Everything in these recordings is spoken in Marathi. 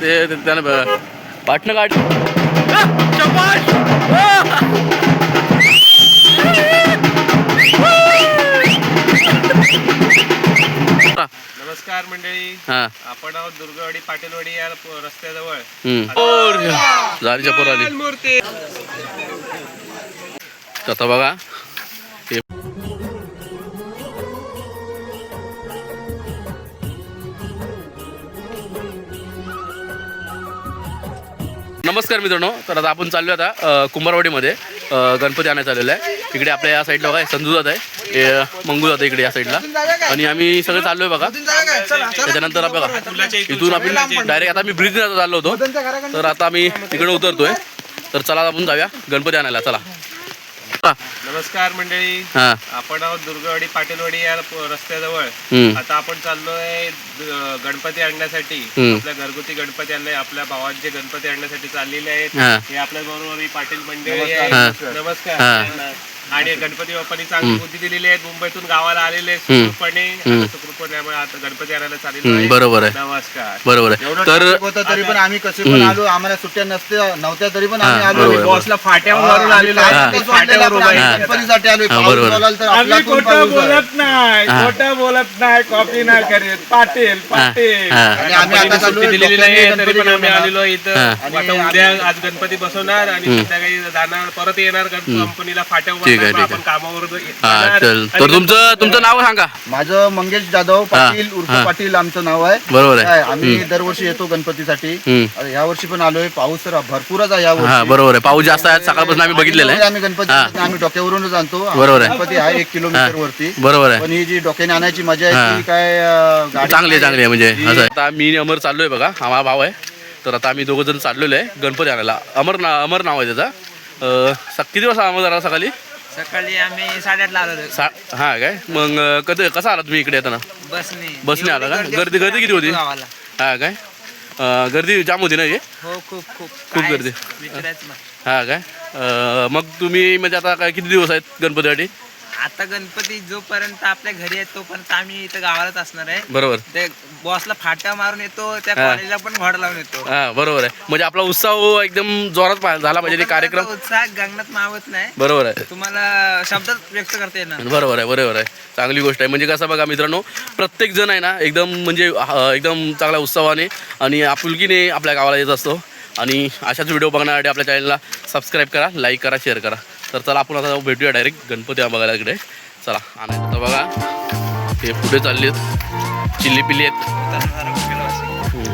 ते त्यानं ब- वाटणं काढ! नमस्कार मंडळी. हा. आपण आहोत दुर्गवाडी पाटीलवाडी या प- रस्त्याजवळ. हम्म. ओर! झालीच्या पोर आली मूर्ती. आता बघा. हे नमस्कार मित्रांनो. तर आता आपण चाललो आता कुंभारवाडीमध्ये. गणपती आणायला चाललेलं आहे. इकडे आपल्या या साईडला बघा संजू जात आहे. मंगू जात आहे इकडे या साईडला. आणि आम्ही सगळे चाललोय बघा. त्याच्यानंतर बघा इथून आपण डायरेक्ट आता मी ब्रिज चाललो होतो. तर आता आम्ही तिकडे उतरतोय. तर चला आपण जाऊया गणपती आणायला. चला. नमस्कार मंडळी हां आपण आहोत दुर्गवाडी पाटीलवाडी या प- रस्त्याजवळ हम्म. आता आपण चाललोय द- गणपती आणण्यासाठी हम्म. आपल्या घरगुती गणपती आणले आपल्या भावाचे गणपती आणण्यासाठी चाललेले आहेत हा. हे आपल्या बरोबर ही पाटील मंडळी हा. आहे नमस्कार हा. आणि गणपती बाप्पांनी चांगली बुद्धी दिलेली आहे. मुंबईतून गावाला आलेले. सुखरूपणे. सुखरूपणे आता गणपती आणायला आहे. बरोबर आहे. नमस्कार. बरोबर आहे. तर होतं तरी पण आम्ही कसे पण आलो. आम्हाला सुट्ट्या नसत्या नव्हत्या तरी पण आम्ही आलो. बॉसला फाट्यावरून आलेलो आहे. हा. गणपतीसाठी हा. बोलाल तर आपला आम्ही कोण खोटं पाऊस? बोलत नाही. खोटं बोलत नाही. कॉपी नाही करीत. पाटील पाटील. हा. आणि आम्ही आता सुट्टी चाललोय दिलेली नाही तरी गणपती पण आम्ही आलेलो इथं. आता उद्या आज गणपती बसवणार आणि संध्याकाळी जाणार परत येणार कंपनीला फाट्या ठीक आहे, ठीक आहे. हा. चल. तर तुमचं तुमचं नाव सांगा. माझं मंगेश जाधव पाटील. उर्फ हा. पाटील आमचं नाव आहे. बरोबर आहे. काय, आम्ही दरवर्षी येतो गणपतीसाठी. हम्म. ह्या वर्षी पण आलोय. पाऊस तर भरपूरच आहे या हा वर्षी. बरोबर आहे. पाऊस जास्त आहे सकाळपासून आम्ही बघितलेलं आहे. आम्ही गणपती हा. आम्ही डोक्यावरूनच आणतो. बरोबर आहे. गणपती आहे एक किलोमीटर वरती. बरोबर आहे. पण ही जी डोक्याने आणायची मजा हा. आहे ती काय अं, चांगली आहे चांगली आहे. म्हणजे असं आहे. आता मी अमर चाललोय बघा. हा माझा भाव आहे. तर आता आम्ही दोघं जण चाललेलो आहे गणपती आणायला. अमर ना अमर नाव आहे त्याचा. अं, स- किती वाजता अमर झाला सकाळी? सकाळी आम्ही साडेआठला आलो सा हा काय? मग कधी कसा आला तुम्ही इकडे येताना? बसने. बसने आला का? गर्दी- गर्दी किती होती? गावाला. हा काय? अं, गर्दी जाम होती ना हे? हो खूप खूप. खूप गर्दी. विचारायचं नाही. हा काय? अं, मग तुम्ही म्हणजे आता काय किती दिवस आहेत गणपतीसाठी? आता गणपती जोपर्यंत आपल्या घरी आहे तोपर्यंत आम्ही इथं गावालाच असणार आहे. बरोबर. ते बॉसला फाट्या मारून येतो त्या हा. कॉलेजला पण घोडा लावून येतो. हा बरोबर आहे. म्हणजे आपला उत्साह एकदम जोरात पा- झाला पाहिजे ते कार्यक्रम. कोकणातला उत्साह गंगनात मावत नाही. बरोबर आहे. तुम्हाला शब्दात व्यक्त करता येणार बरोबर आहे बरोबर आहे. चांगली गोष्ट आहे. म्हणजे कसं बघा मित्रांनो प्रत्येक जण आहे ना एकदम म्हणजे एकदम चांगल्या उत्साहाने आणि आपुलकीने आपल्या गावाला येत असतो. आणि अशाच व्हिडिओ बघण्यासाठी आपल्या चॅनलला सबस्क्राईब करा लाईक करा शेअर करा. तर चला आपण आता भेटूया डायरेक्ट गणपती बघायला इकडे. चला आणि आता बघा हे पुढे चालले आहेत. चिल्ली पिल्ली आहेत.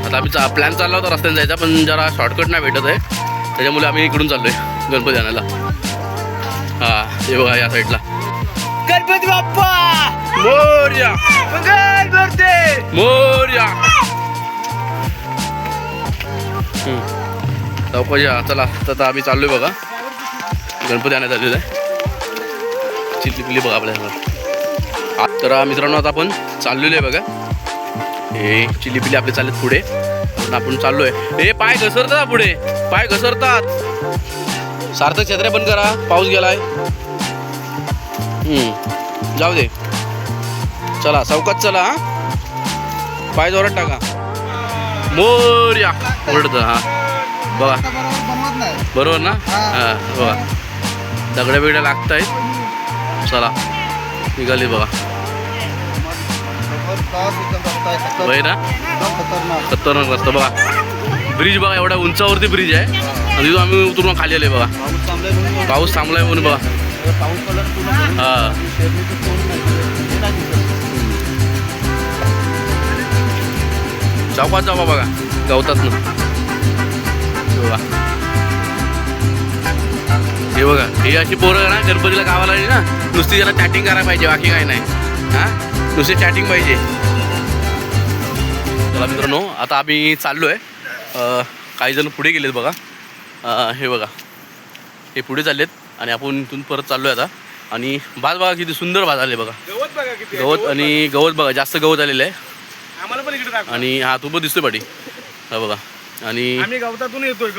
आता आम्ही प्लॅन चालला होता रस्त्याने जायचा पण जरा शॉर्टकट नाही भेटत आहे. त्याच्यामुळे आम्ही इकडून चाललोय गणपती आणायला. हा हे बघा या साईडला गणपती बाप्पा! मोर्या! मोर्या! चला तर आम्ही चाललोय बघा. गणपती आणण्यात आलेला आहे चिली पिली बघा आपल्या तर मित्रांनो आता आपण चाललेलो आहे बघा. हे चिली पिली आपले चाललेत पुढे. पण आपण आहे हे पाय घसरतात पुढे. पाय घसरतात. सार्थक छत्र्या बंद करा. पाऊस गेलाय. जाऊ दे. चला चौकात चला पाय जोरात टाका. मोर्या. ओरडत हा. बघा. बरोबर ना? हा बघा. दगड्या बिगड्या लागत आहेत चला निघाली बघा. ना? खतरनाक रस्ता बघा. ब्रिज बघा एवढ्या उंचावरती ब्रिज आहे. आणि तिथून आम्ही उतरून खाली आले बघा. पाऊस थांबलाय म्हणून बघा. हा. पेरणीचं तोड चौकात जावा बघा. गवतात ना. बघा. हे बघा हे अशी पोरं ना गणपतीला गावाला आली ना नुसती त्याला चॅटिंग करायला पाहिजे बाकी काय नाही. हा? नुसती चॅटिंग पाहिजे. चला मित्रांनो आता आम्ही चाललो आहे काही जण पुढे गेलेत बघा. हे बघा. हे पुढे चाललेत आणि आपण इथून परत चाललो आहे आता. आणि भात बघा किती सुंदर भात आले बघा. गवत आणि गवत बघा जास्त गवत आलेलं आहे. आणि हा तू पण दिसतोय पाठी. हा बघा. आणि गवतातून येतोय.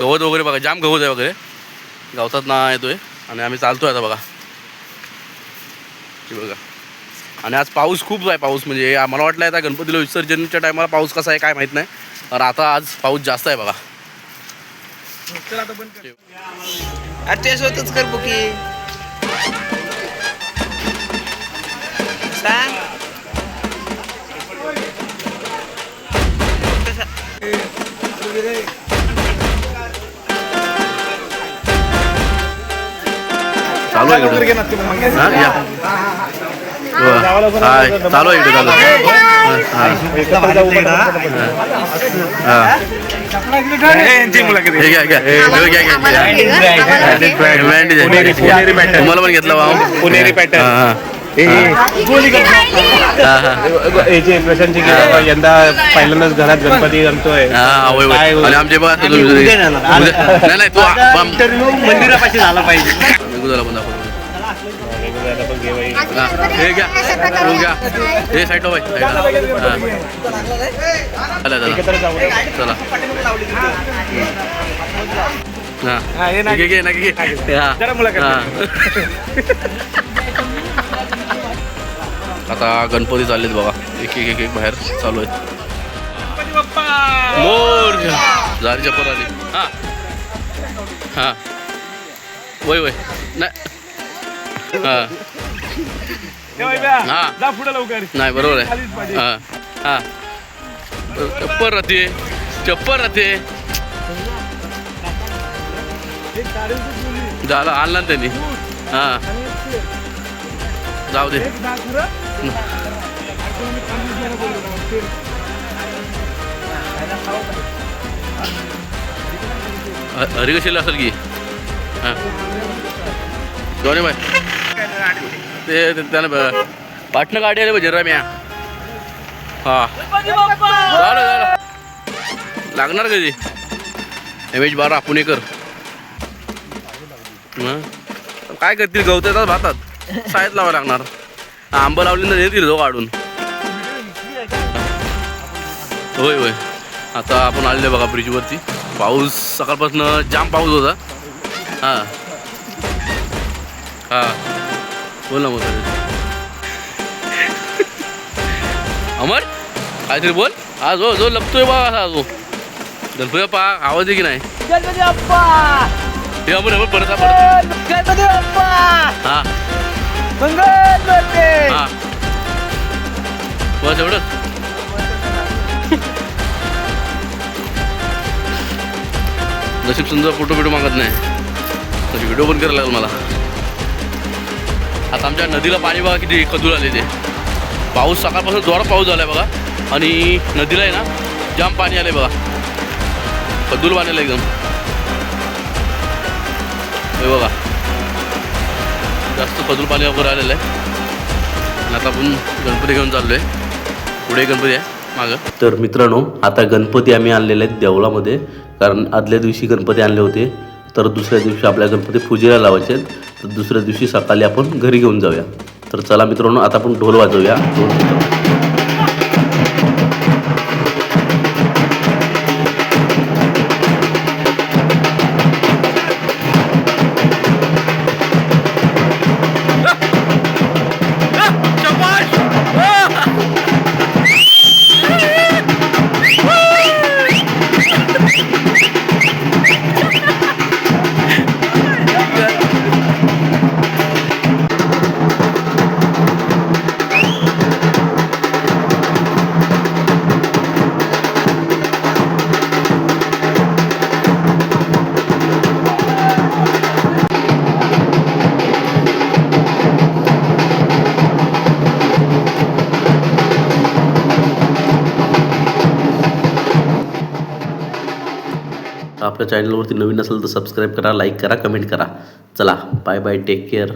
गवत वगैरे बघा जाम गवत आहे वगैरे. गवतात ना येतोय. आणि आम्ही चालतोय आता बघा. बघा. आणि आज पाऊस खूप आहे पाऊस म्हणजे मला वाटलं आता गणपतीला विसर्जनच्या टायमाला पाऊस कसा आहे काय माहीत नाही. तर आता आज पाऊस जास्त आहे बघा. अरे कर बुकी. सांग. चालू आहे इकडे. हा, चालू आहे इकडे चालू. तुम्हाला पण घेतला पुणेरी. हा, हा. हा, हा. याचे प्रशांतची यंदा पहिल्यांदाच घरात गणपती आणतोय हा, आमचे बघा नाही नाही तू मंदिरापाशी झाला पाहिजे. मेघदूताला पण दाखव. हा, घ्या. हे बाई साईडला. चला चला. चला. हा. घे घे नक्की घे. आता गणपती चाललेत बघा. एक एक एक एक बाहेर चालू आहेत. मोर! जारी चप्पल आली हा. हा. वय वय. नाही. हा. हा पुढे लवकर. नाही बरोबर आहे. हा. हा. चप्पल राहते. चप्पल राहते. झालं आणला त्यांनी. हा. जाऊ दे. ह- हरिकशीला असेल की? हां दोन्ही बाय ते त्यानं पाटणं गाडी आली पाहिजे रम्या हा झालं झालं लागणार कधी एम एच बारा पुणेकर हं? काय करतील गवत येतात भातात शाळेत लावा लागणार आंबं लावली तर येतील जो काढून होय होय आता आपण आलेलो बघा ब्रिजवरती पाऊस सकाळपासून जाम पाऊस होता हां. हां. बोल मग अमर काहीतरी बोल. हा जो लपतोय बा असा जो. गणपती बाप्पा आवाज आहे की नाही? गणपती बाप्पा! हे अमर अमर परत हा, परत. गणपती बाप्पा! हा. मंगल मूर्ती हा. बस एवढंच. नशीब सुंदर फोटो बिटो मागत नाही. तशी व्हिडिओ पण करायला लागेल मला. आता आमच्या नदीला पाणी बघा किती खदूर आले ते पाऊस सकाळपासून जोरात पाऊस झाला आहे बघा. आणि नदीला आहे ना जाम पाणी आलं बघा. कदूल पाणी आलं एकदम. हे बघा. जास्त कदूल पाणी वगैरे आलेलं आहे. आणि आता आपण गणपती घेऊन चाललो आहे पुढे गणपती आहे मागं. तर मित्रांनो आता गणपती आम्ही आणलेले आहेत देवळामध्ये. कारण आदल्या दिवशी गणपती आणले होते. तर दुसऱ्या दिवशी आपल्या गणपती पूजेला लावायचे आहेत. तर दुसऱ्या दिवशी सकाळी आपण घरी घेऊन जाऊया. तर चला मित्रांनो आता आपण ढोल वाजवूया. ढोल आपल्या चॅनलवरती नवीन असेल तर सबस्क्राईब करा लाईक करा कमेंट करा. चला बाय बाय टेक केअर